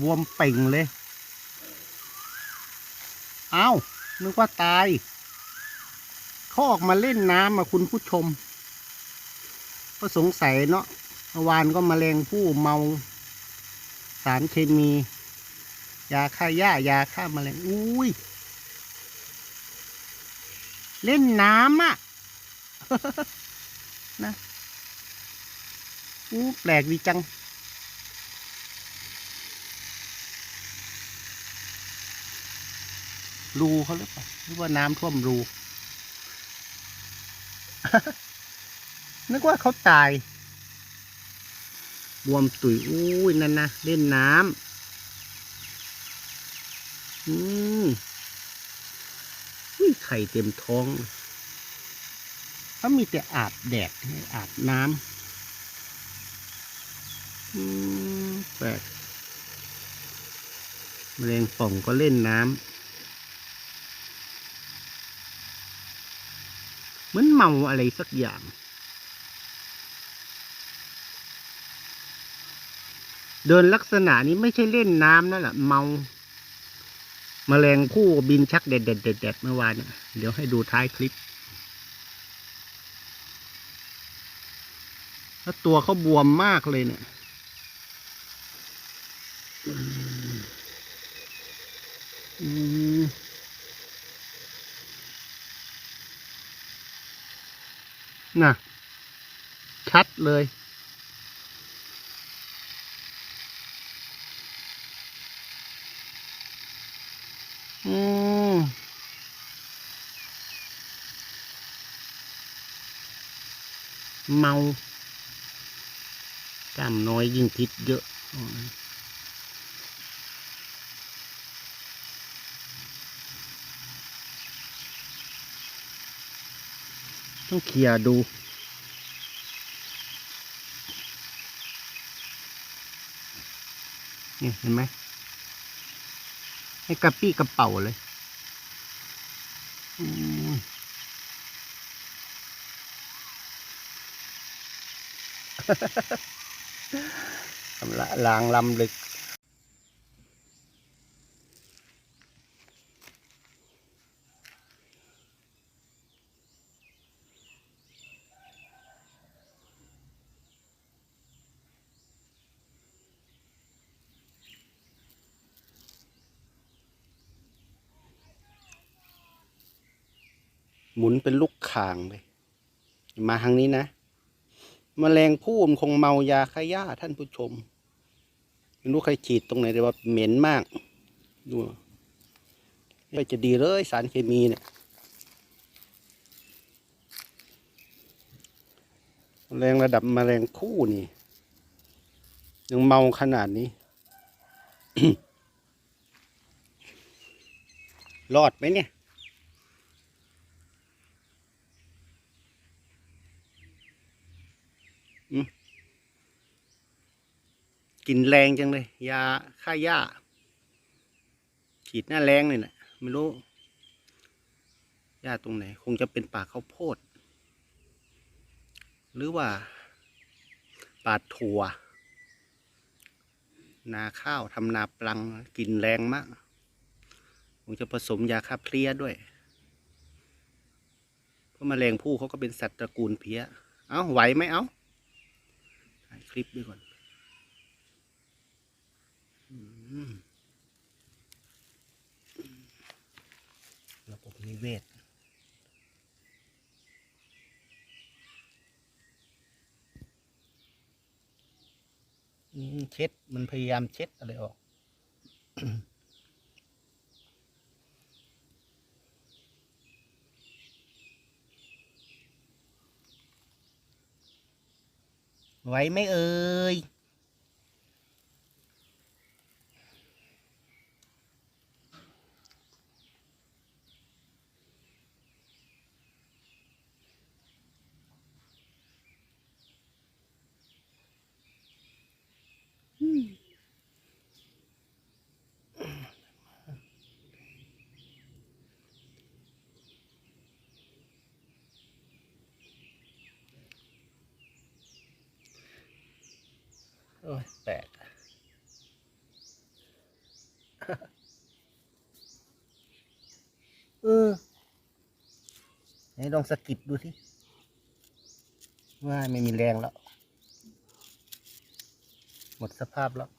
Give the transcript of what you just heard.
บวมเป่งเลย เอ้า นึกว่าตาย เขาออกมาเล่นน้ำมาคุณผู้ชม ก็สงสัยเนาะเมื่อวานก็มาแมลงผู้เมา สารเคมี ยาฆ่าหญ้ายาฆ่าแมลงอุ้ย เล่นน้ำอะ นะอู้แปลกดีจัง รูเขาหรือเปล่าหรือว่าน้ำท่วมรู นึกว่าเขาตายบวมตุยอุ้ยนั่นนะเล่นน้ำอืมอุ้ยไข่เต็มท้องเขามีแต่อาบแดดอาบน้ำอืมแปลกแมลงป่องก็เล่นน้ำ เหมือนเมาอะไรสักอย่าง เดินลักษณะนี้ไม่ใช่เล่นน้ำนั่นแหละเมาแมลงผู้บินชักเด็ดเด็ดเด็ดเด็ดเมื่อวานเนี่ยเดี๋ยวให้ดูท้ายคลิป แล้วตัวเขาบวมมากเลยเนี่ยอืมอืม น่ะ ชัดเลย อืมเมากล้ามน้อยยิ่งพิษเยอะ ต้องเคลียร์ดู นี่เห็นไหมให้กระปี้กระเป๋าเลยอืมทำละลางลำลึก หมุนเป็นลูกคางเลย มาทางนี้นะมแมลงผู้มันคงเมายาฆ่าหญ้าท่านผู้ชมไม่รู้ใครฉีดตรงไหนแต่ว่าเหม็นมาก ดูไม่จะดีเลยสารเคมีเนี่ยแมลงระดับแมลงผู้นี่ ยังเมาขนาดนี้ รอดไหมเนี่ย กลินแรงจังเลย ยาฆ่าหญ้าฉีดหน้าแรงเลยนะไม่รู้หญ้าตรงไหน คงจะเป็นป่าข้าวโพด หรือว่า ป่าถั่ว นาข้าวทำนาปลังกลินแรงมากคงจะผสมยาฆ่าเพลี้ยด้วยเพราะแมลงผู้เขาก็เป็นสัตว์ตระกูลเพลี้ย เอาไหวไหมเอาถ่า ลิปด้วยก่อนอระบบนิเวศเช็ดมันพยายามเช็ดอะไรออก ไหวไหมเอ่ย โอ้ยแปลกเออไหนลองสกิดดูสิว่าไม่มีแรงแล้ว หมดสภาพแล้ว